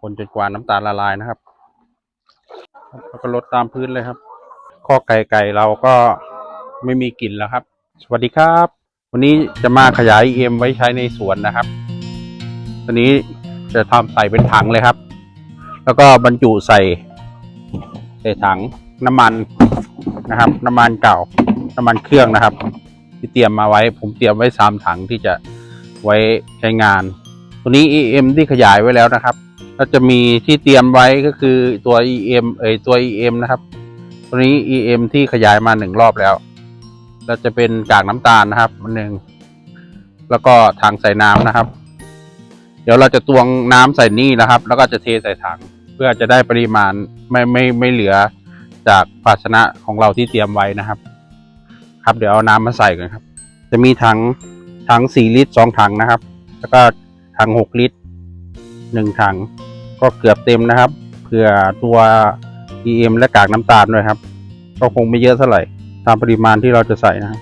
คนจนกว่าน้ำตาลละลายนะครับแล้วก็ลดตามพื้นเลยครับ ข้อไก่ไก่เราก็ไม่มีกลิ่นแล้วครับ สวัสดีครับ วันนี้จะมาขยาย EM ไว้ใช้ในสวนนะครับตัวนี้จะทำใส่เป็นถังเลยครับ แล้วก็บรรจุใส่ใส่ถังน้ำมันนะครับ น้ำมันเก่า น้ำมันเครื่องนะครับ ที่เตรียมมาไว้ ผมเตรียมไว้สามถังที่จะไว้ใช้งาน ตัวนี้ EM ที่ขยายไว้แล้วนะครับ ก็จะมีที่เตรียมไว้ก็คือตัว EM เอ่ยตัว EM นะครับตัวนี้ EM ที่ขยายมาหนึ่งรอบแล้วแล้วจะเป็นกากน้ำตาลนะครับอันหนึ่งแล้วก็ถังใส่น้ำนะครับ เดี๋ยวเราจะตวงน้ำใส่นี่นะครับ แล้วก็จะเทใส่ถังเพื่อจะได้ปริมาณไม่ไม่ไม่เหลือจากภาชนะของเราที่เตรียมไว้นะครับ ครับเดี๋ยวเอาน้ำมาใส่กันครับ จะมีถังถังสี่ลิตรสองถังนะครับ แล้วก็ถังหกลิตรหนึ่งถัง ก็เกือบเต็มนะครับเผื่อตัว EM และกากน้ำตาลด้วยครับ ก็คงไม่เยอะเท่าไหร่ ตามปริมาณที่เราจะใส่นะครับ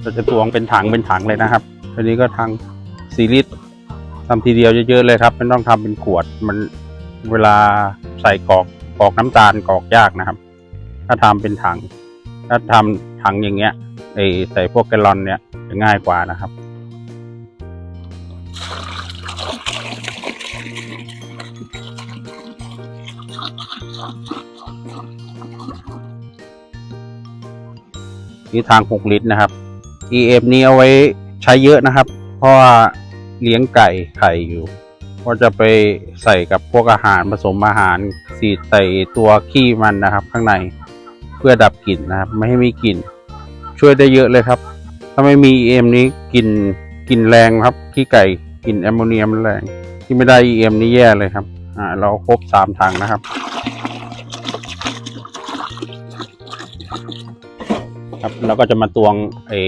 เราจะตวงเป็นถังเป็นถังเลยนะครับอันนี้ก็ถังสี่ลิตรทำทีเดียวเยอะๆเลยครับไม่ต้องทำเป็นขวดมันเวลาใส่กรอก กรอกน้ำตาลกรอกยากนะครับ ถ้าทำเป็นถัง ถ้าทำถังอย่างเงี้ยไอใส่พวกแกลลอนเนี่ยจะง่ายกว่านะครับนี่ทาง 6 ลิตรนะครับ EM นี้เอาไว้ใช้เยอะนะครับ เพราะว่าเลี้ยงไก่ไข่อยู่ ก็จะไปใส่กับพวกอาหารผสมอาหารสีใส่ตัวขี้มันนะครับ ข้างในเพื่อดับกลิ่นนะครับ ไม่ให้มีกลิ่น ช่วยได้เยอะเลยครับ ถ้าไม่มี EM นี้กลิ่นกลิ่นแรงครับขี้ไก่กลิ่นแอมโมเนียมแรงที่ไม่ได้ EM นี่แย่เลยครับอ่าเราครบสามถังนะครับครับแล้วก็จะมาตวงไอ้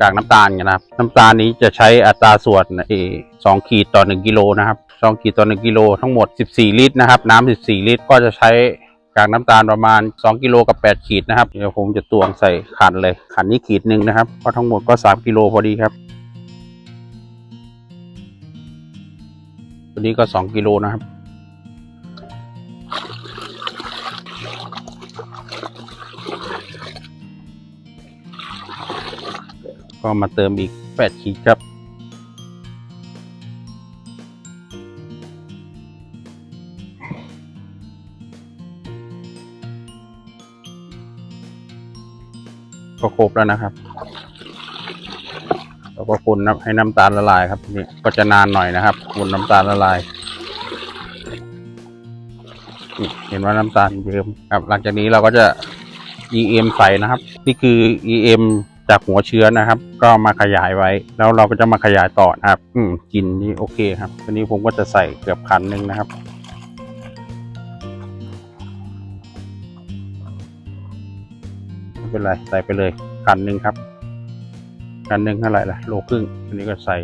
กากน้ำตาลกันนะครับ น้ำตาลนี้จะใช้อัตราส่วนไอ้สองขีดต่อหนึ่งกิโลนะครับ สองขีดต่อหนึ่งกิโลทั้งหมด 14 ลิตรนะครับน้ำ14 ลิตร ก็จะใช้กากน้ำตาลประมาณ 2 กิโลกับ 8 ขีดนะครับเดี๋ยวผมจะตวงใส่ขันเลยขันนี้ขีดหนึ่งนะครับก็ทั้งหมดก็ 3 กิโลพอดีครับตัวนี้ก็ 2 กิโลนะครับก็มาเติมอีก 8 ขีดครับ ก็ครบแล้วนะครับแล้วก็คนให้น้ำตาลละลายครับนี่ก็จะนานหน่อยนะครับคนน้ำตาลละลายเห็นว่าน้ำตาลเยิ้มครับหลังจากนี้เราก็จะ EM ใส่นะครับ นี่คือ EM จากหัวเชื้อนะครับ ก็มาขยายไว้ แล้วเราก็จะมาขยายต่อนะครับ อืมกินนี่โอเคครับทีนี้ผมก็จะใส่เกือบคันหนึ่งนะครับ เป็นไรใส่ไปเลยคันหนึ่งครับคันหนึ่งเท่าไหร่ล่ะโลครึ่งอันนี้ก็ใส่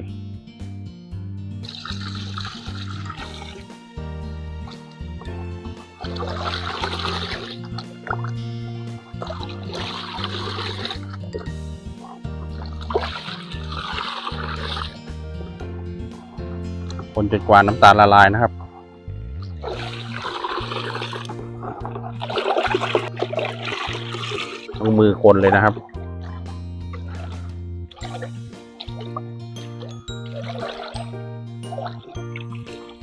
คนจนกว่าน้ำตาลละลายนะครับ มือคนเลยนะครับ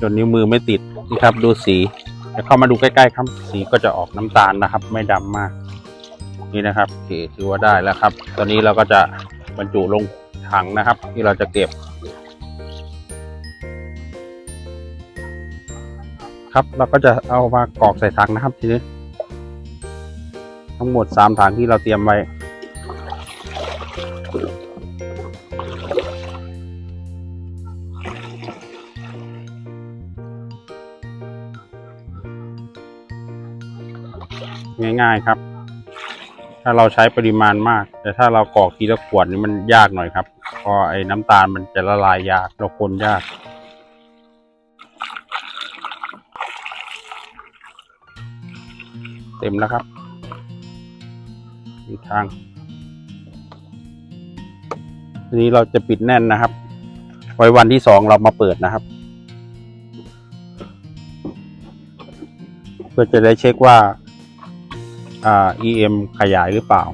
จนนิ้วมือไม่ติดนี่ครับ ดูสีเดี๋ยวเข้ามาดูใกล้ๆครับ สีก็จะออกน้ำตาลนะครับ ไม่ดำมาก นี่นะครับโอเคถือว่าได้แล้วครับ ตอนนี้เราก็จะบรรจุลงถังนะครับ ที่เราจะเก็บครับเราก็จะเอามากรอกใส่ถังนะครับทีนี้ ทั้งหมดสามถังที่เราเตรียมไว้ง่ายๆครับ ถ้าเราใช้ปริมาณมาก แต่ถ้าเรากรอกทีละขวดนี่มันยากหน่อยครับเพราะไอ้น้ำตาลมันจะละลายยากเราคนยาก เต็มแล้วครับ อีกทางทีนี้เราจะปิดแน่นนะครับ ไว้วันที่สองเรามาเปิดนะครับ เพื่อจะได้เช็คว่าอ่า EM ขยายหรือเปล่า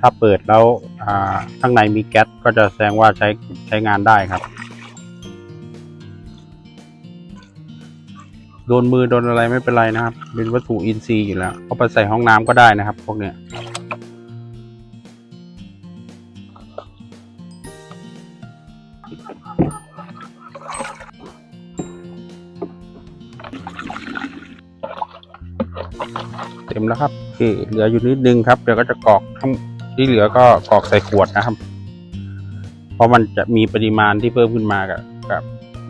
ถ้าเปิดแล้วอ่าข้างในมีแก๊สก็จะแสดงว่าใช้ใช้งานได้ครับ โดนมือโดนอะไรไม่เป็นไรนะครับ เป็นวัตถุอินทรีย์อยู่แล้วเอาไปใส่ห้องน้ำก็ได้นะครับ พวกเนี้ยเต็มแล้วครับโอเคเหลืออยู่นิดนึงครับ เดี๋ยวก็จะกรอกทั้งที่เหลือก็กรอกใส่ขวดนะครับ เพราะมันจะมีปริมาณที่เพิ่มขึ้นมากับกับ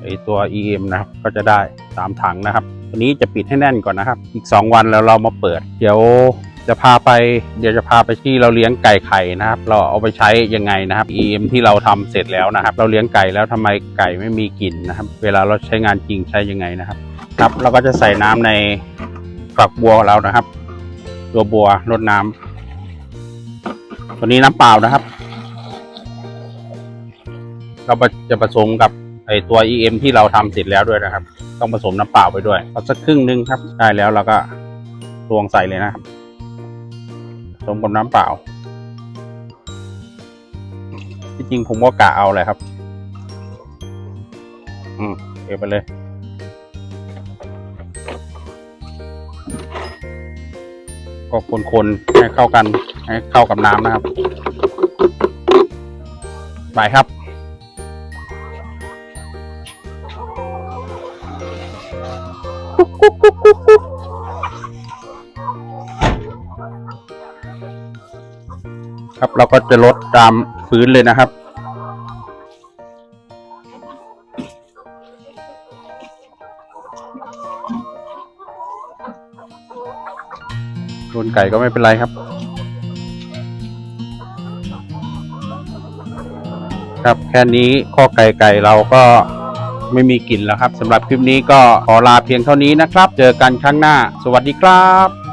ไอตัว EM นะครับก็จะได้ สามถังนะครับวันนี้จะปิดให้แน่นก่อนนะครับ อีกสองวันแล้วเรามาเปิด เดี๋ยวจะพาไปเดี๋ยวจะพาไปที่เราเลี้ยงไก่ไข่นะครับ เราเอาไปใช้ยังไงนะครับ EM ที่เราทำเสร็จแล้วนะครับ เราเลี้ยงไก่แล้วทำไมไก่ไม่มีกลิ่นนะครับ เวลาเราใช้งานจริงใช้ยังไงนะครับ ครับเราก็จะใส่น้ำในฝักบัวเรานะครับ ตัวบัวรดน้ำตัวนี้น้ำเปล่านะครับ เราจะผสมกับ ไอตัว EM ที่เราทำเสร็จแล้วด้วยนะครับ ต้องผสมน้ำเปล่าไปด้วยเอาสักครึ่งนึงครับได้แล้วเราก็ตวงใส่เลยนะครับผสมกับน้ำเปล่าที่จริงผมก็กะเอาเลยครับ อืมเทไปเลยก็คนๆให้เข้ากันให้เข้ากับน้ำนะครับ ไปครับ ครับเราก็จะลดตามพื้นเลยนะครับ โดนไก่ก็ไม่เป็นไรครับ ครับแค่นี้ข้อไก่ไก่เราก็ ไม่มีกลิ่นแล้วครับสำหรับคลิปนี้ก็ขอลาเพียงเท่านี้นะครับ เจอกันครั้งหน้า สวัสดีครับ